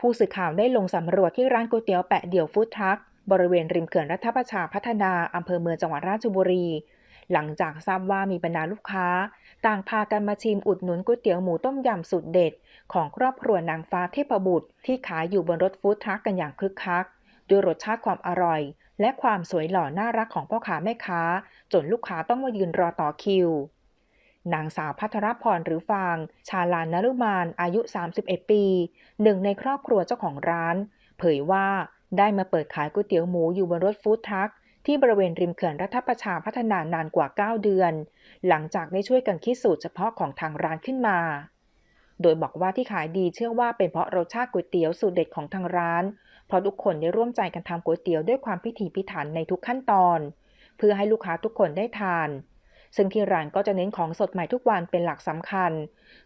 ผู้สื่อข่าวได้ลงสำรวจที่ร้านก๋วยเตี๋ยวแปะเดี่ยวฟู้ดทรัคบริเวณริมเขื่อนรัฐประชาพัฒนาอำเภอเมืองจังหวัดราชบุรี หลังจากทราบว่ามีบรรดาลูกค้า ต่างพากันมาชิมอุดหนุนก๋วยเตี๋ยวหมูต้มยำสุดเด็ด ของครอบครัวนางฟ้าเทพบุตร ที่ขายอยู่บนรถฟู้ดทรัคกันอย่างคึกคักด้วยรสชาติความอร่อย และความสวยหล่อน่ารักของพ่อค้าแม่ค้า จนลูกค้าต้องมายืนรอต่อคิว นางสาวพัทรพรหรือฟาง ชาลานนรุมานอายุ 31 ปี หนึ่งในครอบครัวเจ้าของร้าน เผยว่าได้มาเปิดขายก๋วยเตี๋ยวหมูอยู่บนรถฟู้ดทรัคที่บริเวณริมเขื่อนรัฐประชาพัฒนานานกว่า 9 เดือน หลังจากได้ช่วยกันคิดสูตรเฉพาะของทางร้านขึ้นมา โดยบอกว่าที่ขายดีเชื่อว่าเป็นเพราะรสชาติก๋วยเตี๋ยวสูตรเด็ดของทางร้าน เพราะทุกคนได้ร่วมใจกันทำก๋วยเตี๋ยวด้วยความพิถีพิถันในทุกขั้นตอน เพื่อให้ลูกค้าทุกคนได้ทาน ซึ่งที่ร้านก็จะเน้นของสดใหม่ทุกวันเป็นหลักสำคัญ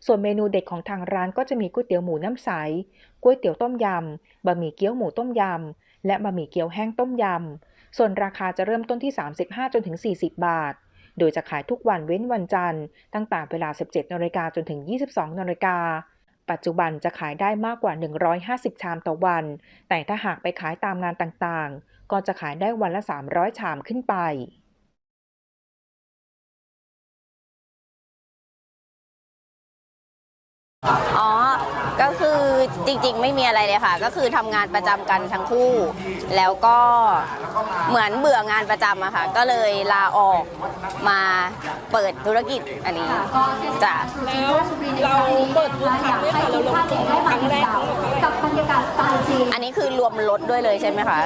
ส่วนเมนูเด็ดของทางร้านก็จะมีก๋วยเตี๋ยวหมูน้ำใส ก๋วยเตี๋ยวต้มยำ บะหมี่เกี๊ยวหมูต้มยำ และบะหมี่เกี๊ยวแห้งต้มยำ ส่วนราคาจะเริ่มต้นที่ 35จนถึง40 บาท โดยจะขายทุกวันเว้นวันจันทร์ ตั้งแต่เวลา 17นาฬิกาจนถึง 22นาฬิกาปัจจุบันจะขายได้มากกว่า 150 ชามต่อวัน แต่ถ้าหากไปขายตามงานต่างๆ ก็จะขายได้วันละ 300 ชามขึ้นไป อ๋อ ก็คือจริงๆ ไม่มีอะไรเลยค่ะ ก็คือทำงานประจำกันทั้งคู่ แล้วก็เหมือนเบื่องานประจำอะค่ะ ก็เลยลาออกมาเปิดธุรกิจอันนี้จ้ะแล้วเราเปิดบูธครั้งด้วยค่ะเราลงทุนครั้งแรกทั้งหมดเท่าไหร่กับบรรยากาศสไตล์จีนอันนี้คือรวมรถด้วยเลยใช่ไหมคะ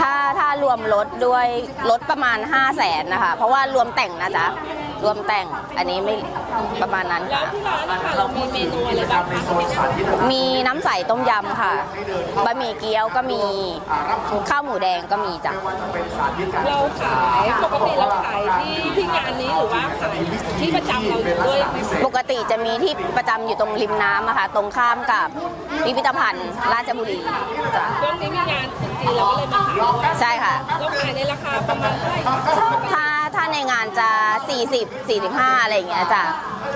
ถ้าถ้ารวมรถด้วยรถประมาณ 5 0 0แสนนะคะ เพราะว่ารวมแต่งนะจ๊ะ รวมแต่งอันนี้ไม่ประมาณนั้นแล้วค่ะที่ร้านนะคะเรามีเมนูอะไรบ้างคะมีน้ำใสต้มยำค่ะบะหมี่เกี๊ยวก็มีข้าวหมูแดงก็มีจ้ะเราขายปกติเราขายที่ที่งานนี้หรือว่าขายที่ประจำเราอยู่ด้วยไหมคะปกติจะมีที่ประจำอยู่ตรงริมน้ำอะค่ะ ตรงข้ามกับพิพิธภัณฑ์ราชบุรีจ้ะช่วงนี้มีงานถึงจีนเราก็เลยมาขายด้วยใช่ค่ะเราขายในราคาประมาณเท่าไหร่คะถ้าถ้า ในงานจะ 40 45 อะไรอย่างเงี้ยจ้ะ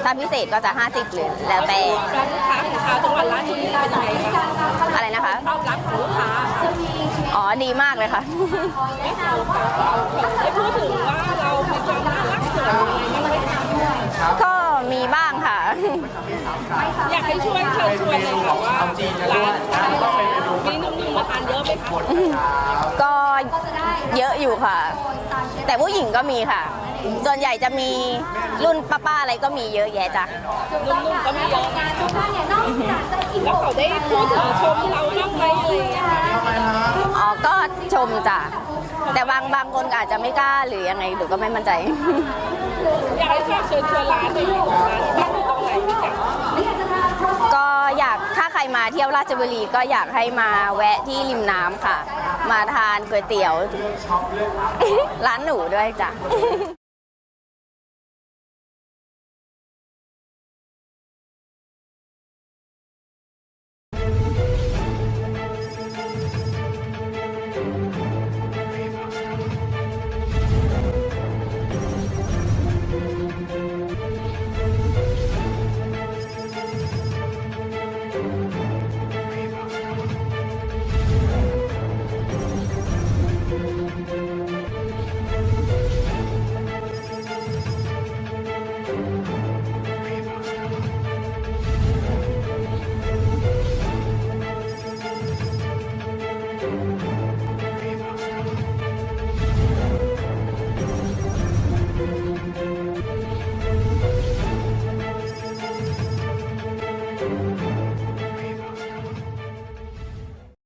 ถ้าพิเศษก็จะ 50หรือแล้วแต่ร้านลูกค้าของค้าจังหวัดราชบุรีเป็นยังไงคะอะไรนะคะตอบรับของลูกค้าค่ะอ๋อดีมากเลยค่ะได้พูดถึงว่าเรามีความน่ารักสวยอะไรบ้างไหมคะก็มีบ้างค่ะ อยากให้ช่วยเชิญชวนเลยค่ะว่าร้านมีหนุ่มๆมาทานเยอะไหมคะก็ เยอะอยู่ค่ะ แต่ผู้หญิงก็มีค่ะ ส่วนใหญ่จะมีรุ่นป้าๆอะไรก็มีเยอะแยะจ้ะหนุ่มๆก็มีเยอะนะแล้วเขาได้พูดถึงชมเราบ้างไหมเลยอ๋อก็ชมจ้ะแต่บางบางคนอาจจะไม่กล้าหรือยังไงหนูก็ไม่มั่นใจอยากให้ฝากเชิญชวนร้านหน่อยค่ะร้านตั้งอยู่ตรงไหนพี่จ๋าก็อยากถ้าใครมาเที่ยวราชบุรีก็อยากให้มาแวะที่ริมน้ำค่ะ มาทานก๋วยเตี๋ยว ร้านหนูด้วยจ้ะ